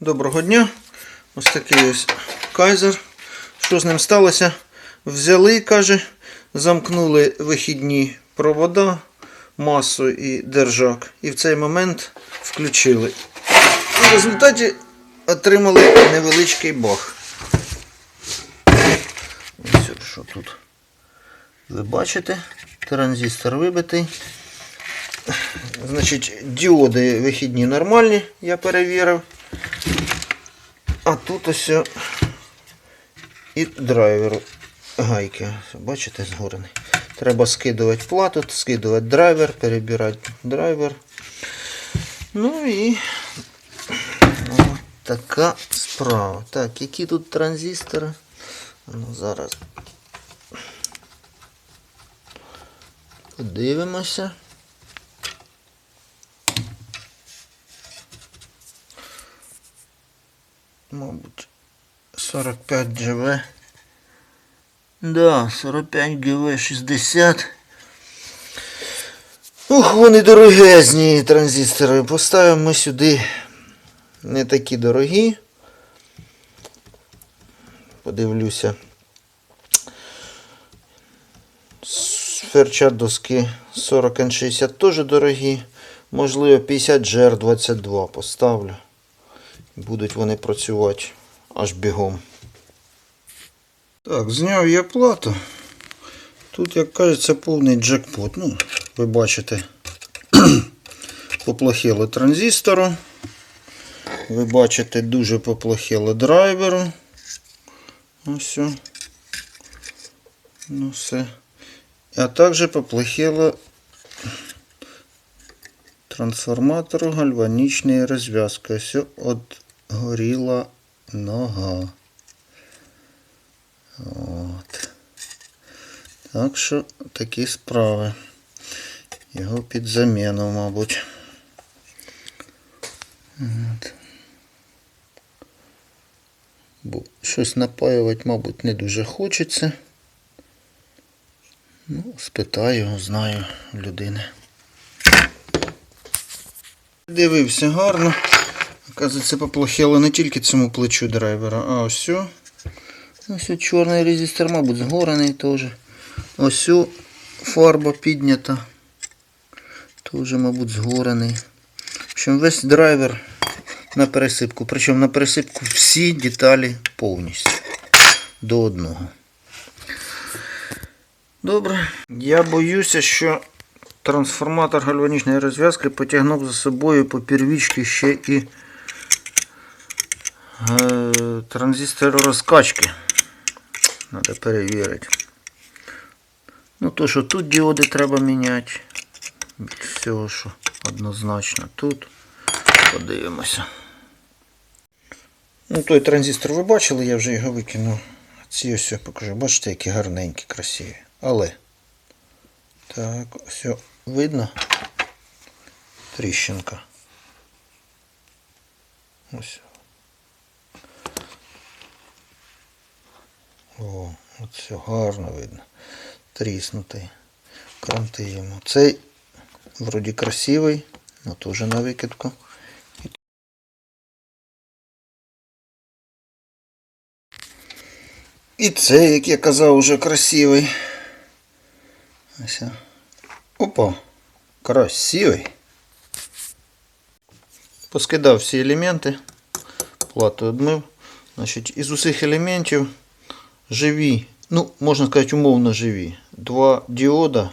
Доброго дня. Ось такий ось кайзер. Що з ним сталося? Взяли, каже, замкнули вихідні провода, масу і держак. І в цей момент включили. В результаті отримали невеличкий бах. Ось що тут. Ви бачите, транзистор вибитий. Значить, діоди вихідні нормальні, я перевірив. А тут ось і драйвер гайки. Бачите, згорений. Треба скидувати плату, скидувати драйвер, перебирати драйвер. Ну і така справа. Так, які тут транзистори? Ну, зараз подивимося. Мабуть, 45 GV. Да, 45 GV 60. Ух, вони дорогезні транзистори. Поставимо ми сюди не такі дорогі. Подивлюся. Ферчат доски 40N60 теж дорогі. Можливо, 50 GR22 поставлю. Будуть вони працювати аж бігом. Так, зняв я плату. Тут, як кажеться, повний джекпот. Ну, ви бачите, поплохіло транзистору. Ви бачите, дуже поплохіло драйверу. Ось. Ну все. А також поплохіло трансформатору гальванічної розв'язки. Ось от горіла нога. От. Так що такі справи. Його під заміну, мабуть. От. Бо щось напаювати, мабуть, не дуже хочеться. Ну, спитаю, знаю людини. Дивився гарно. Оказується, поплохіло не тільки цьому плечу драйвера, а ось. Ось чорний резистор, мабуть, згорений теж. Ось фарба піднята. Теж, мабуть, згорений. В весь драйвер на пересипку. Причому на пересипку всі деталі повністю. До одного. Добре. Я боюся, що трансформатор гальванічної розв'язки потягнув за собою по первічці ще і транзистор розкачки. Треба перевірити. Ну, то, що тут діоди треба міняти. Всього, що однозначно тут. Подивимося. Ну, той транзистор ви бачили, я вже його викинув. Ці ось я покажу. Бачите, які гарненькі, красиві. Але. Так, все видно. Тріщинка. Ось. О, от все гарно видно. Тріснутий. Кранти йому. Цей вроді красивий, але теж на викидку. І цей, як я казав, уже красивий. Ось. Опа, красивий. Поскидав всі елементи, плату одмив. Значить, із усіх елементів живі, ну, можна сказати, умовно живі. Два діода,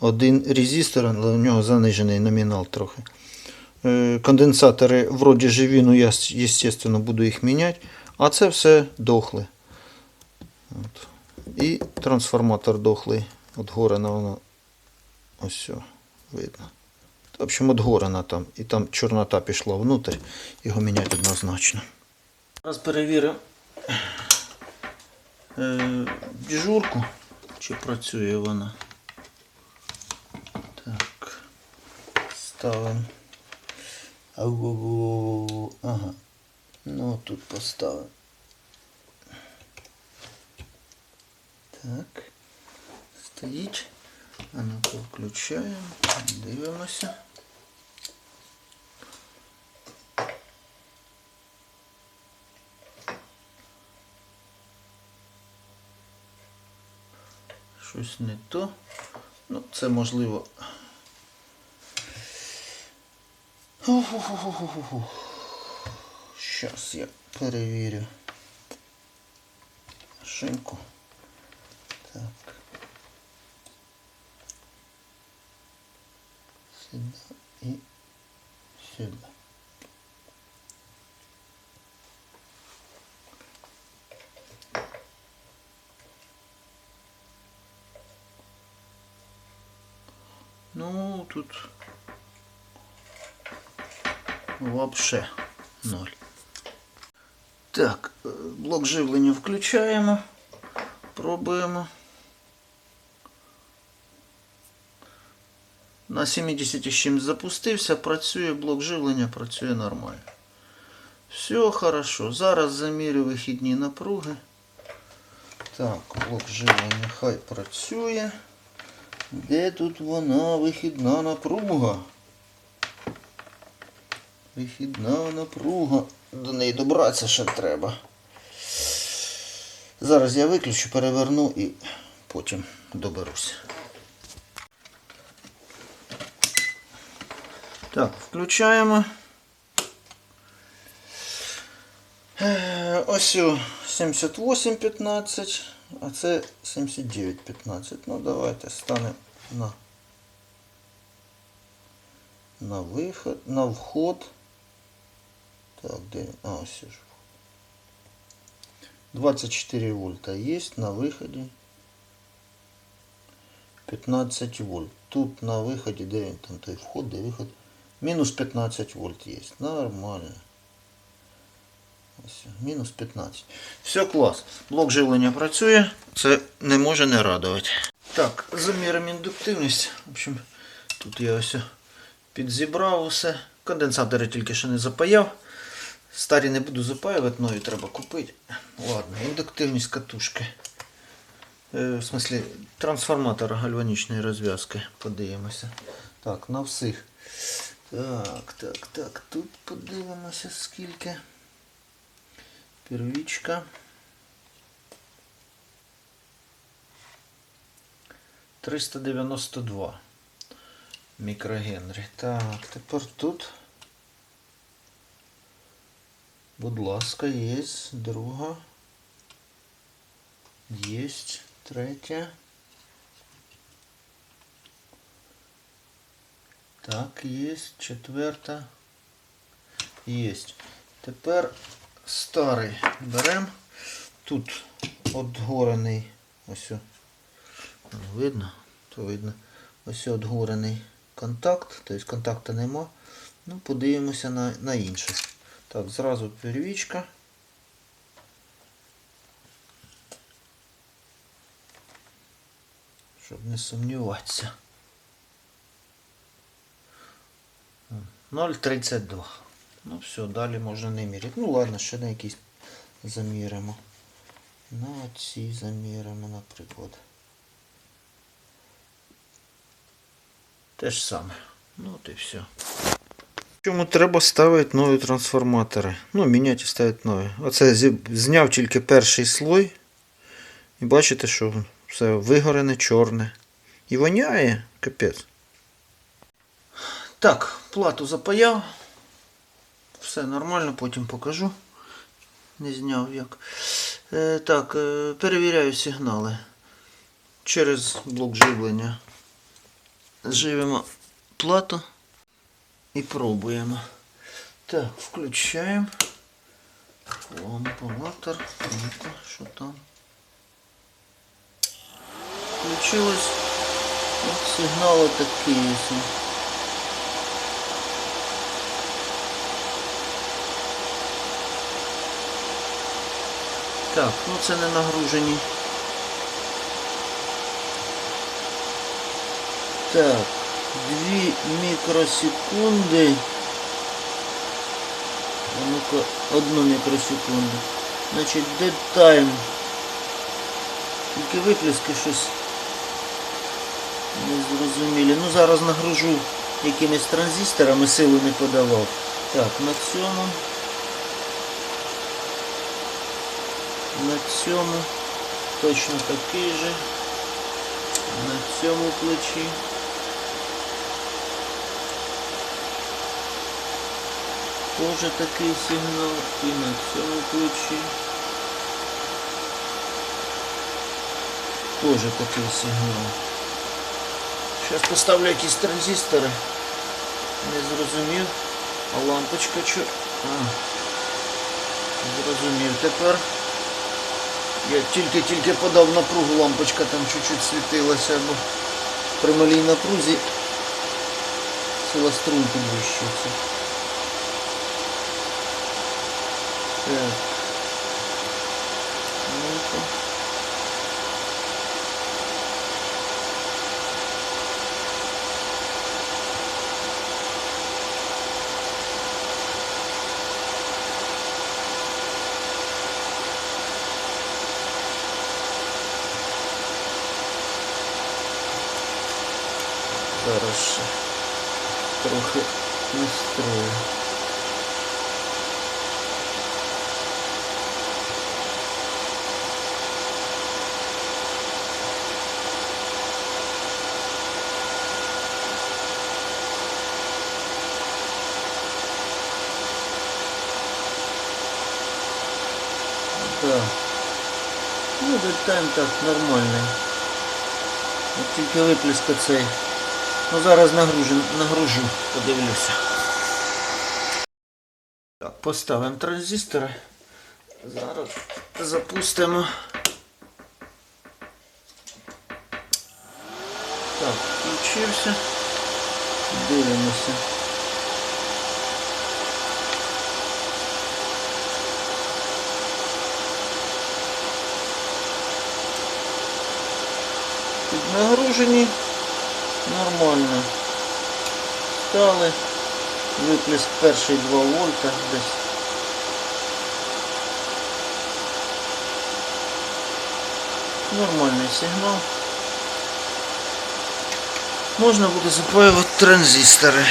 один резистор, але у нього занижений номінал трохи. Е, Конденсатори вроді живі, ну я, звісно, буду їх міняти. А це все дохле. От. І трансформатор дохлий. От горена воно ось все видно. В общем, от горена там. І там чорнота пішла внутрь. Його міняти однозначно. Зараз перевіримо е, дежурку, чи працює вона. Так. Ставимо. Ага. Ну тут поставимо. Так. Стоїть. А ну-ка включаємо. Дивимося. Щось не то. Ну, це можливо. Зараз я перевірю шинку. Так. Сюди і сюди. Ну, тут вообще ноль. Так, е, блок живлення включаємо. Пробуємо. На 70 з чимось запустився, працює блок живлення, працює нормально. Все хорошо. Зараз замірю вихідні напруги. Так, блок живлення хай працює. Де тут вона вихідна напруга? Вихідна напруга. До неї добратися ще треба. Зараз я виключу, переверну і потім доберусь. Так, включаємо. Е, Ось о 78.15, а це 79.15. Ну давайте станемо на, на виход, на вход. Так, де? А, ось же. 24 вольта есть на выходе. 15 вольт. Тут на выходе, де він там той вход, де виход. Мінус 15 вольт есть. Нормально. Ось, мінус 15. Все клас. Блок живлення працює. Це не може не радувати. Так, заміримо індуктивність. В общем, тут я ось підзібрав усе. Конденсатори тільки що не запаяв. Старі не буду запаювати, нові треба купити. Ладно, індуктивність катушки. Е, в смислі, трансформатора гальванічної розв'язки. Подивимося. Так, на всіх. Так, так, так. Тут подивимося скільки. Первічка. 392 мікрогенрі. Так, тепер тут. Будь ласка, є друга. Єсть третя. Так, є четверта. Єсть. Тепер старий беремо. Тут отгорений. Ось. Видно? То видно. Ось отгорений контакт. Тобто контакту нема. Ну, подивимося на, на інший. Так, зразу первічка. Щоб не сумніватися. 0,32. Ну все, далі можна не міряти. Ну ладно, ще на якісь заміримо. На ці заміримо, наприклад. Те ж саме. Ну от і все. Чому треба ставити нові трансформатори? Ну, міняти і ставити нові. Оце зняв тільки перший слой. І бачите, що все вигорене, чорне. І воняє, капець. Так, плату запаяв. Все нормально, потім покажу. Не зняв як. Е, так, е, перевіряю сигнали. Через блок живлення. Живемо плату і пробуємо. Так, включаємо. Лампа-латор. Ну-ка, що там? Включилось. От сигнали Так, ну це не нагружені. Так, 2 мікросекунди. А ну-ка, одну мікросекунду. Значить, dead time. Тільки виплески щось не зрозумілі. Ну зараз нагружу якимись транзисторами, силу не подавав. Так, на цьому. На цьому точно такий же. На цьому плечі. Тоже такий сигнал і на цьому плечі. Тоже такий сигнал. Зараз поставлю якісь транзистори. Не зрозумів. А лампочка що? А. Зрозумів тепер. Я тільки-тільки подав напругу, лампочка там чуть-чуть світилася, бо при малій напрузі сила струн підвищується. Так. Ну-ка. Зараз ще трохи настрою. Так. Ну, дельтайм так нормальний. От тільки виплеска цей. Ну зараз нагружу, нагружу, подивлюся. Так, поставимо транзистори. Зараз запустимо. Так, включився. Дивимося. Піднагружені. Нормально. Стали. Виплеск перший 2 вольта десь. Нормальний сигнал. Можна буде запаювати транзистори.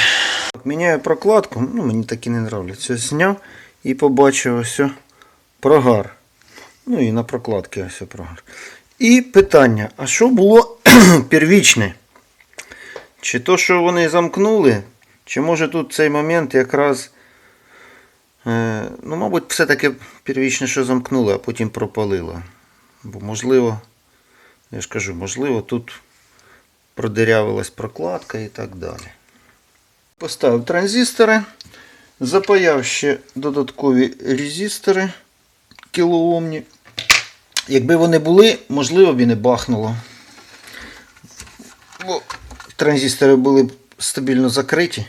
Міняю прокладку, ну мені такі не нравляться. Зняв і побачив ось прогар. Ну і на прокладці ось прогар. І питання, а що було первічне? Чи то, що вони замкнули, чи може тут цей момент якраз. Е, ну, мабуть, все-таки первічне, що замкнули, а потім пропалило. Бо можливо, я ж кажу, можливо, тут продирявилась прокладка і так далі. Поставив транзистори, запаяв ще додаткові резистори кілоомні. Якби вони були, можливо б і не бахнуло. Бо транзистори були стабільно закриті.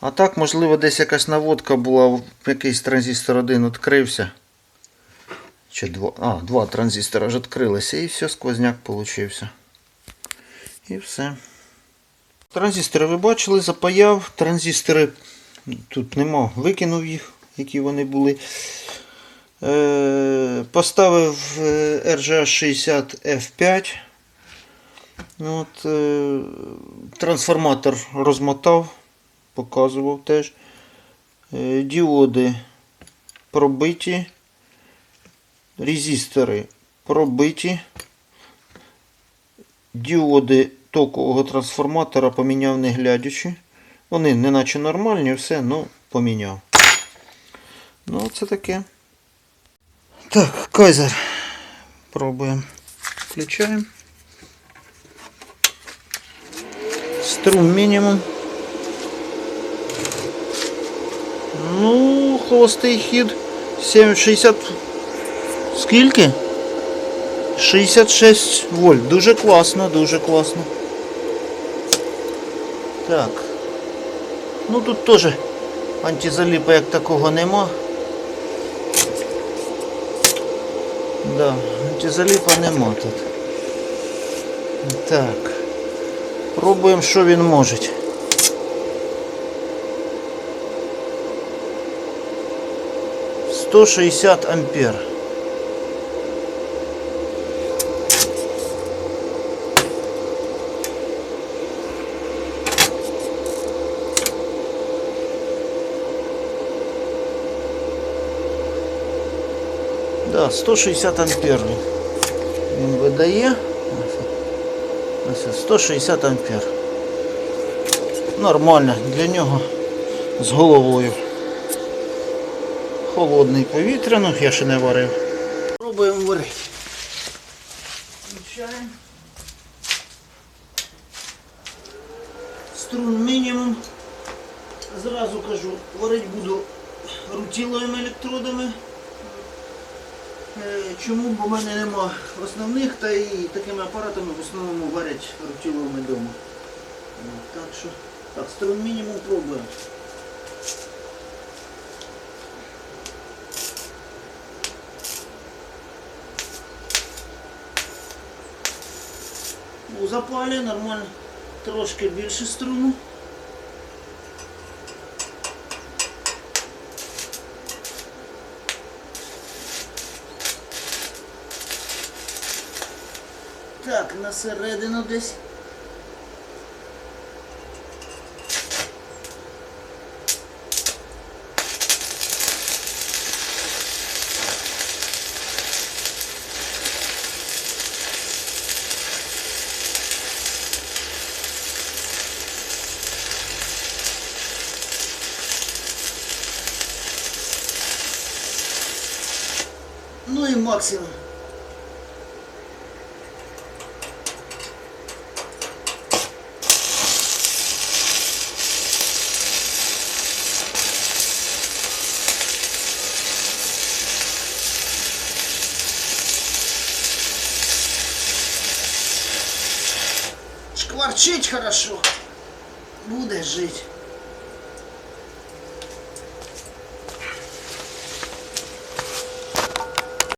А так, можливо, десь якась наводка була, якийсь транзистор один відкрився. Чи два. А, два транзистора вже відкрилися і все, сквозняк получився. І все. Транзистори ви бачили, запаяв. Транзистори тут нема, викинув їх, які вони були. Е, поставив е, RGA60 F5. От, е, трансформатор розмотав, показував теж. Е, діоди пробиті. Резистори пробиті. Діоди токового трансформатора поміняв не глядячи. Вони не наче нормальні, все, ну поміняв. Ну, це таке. Так, кайзер. Пробуємо. Включаємо. Струм мінімум. Ну, холостий хід 760. Скільки? 66 вольт. Дуже класно, дуже класно. Так. Ну тут теж антизаліпа як такого нема. Да, антизаліпа нема тут. Так. Пробуємо, що він може. Сто шістдесят ампер. Да, 160 ампер він видає. Ось 160 ампер. Нормально для нього з головою. Холодний повітряно, я ще не варив. Пробуємо варити. Включаємо. Струн мінімум. Зразу кажу, варити буду рутіловими електродами. Е, Чому? Бо в мене нема основних, та і такими апаратами в основному варять рутіловими вдома. От, Так що, так, струн мінімум пробуємо. У запалі нормально, трошки більше струну. Так, на середину десь. Ну і максимум. Шкварчить хорошо. Буде жить.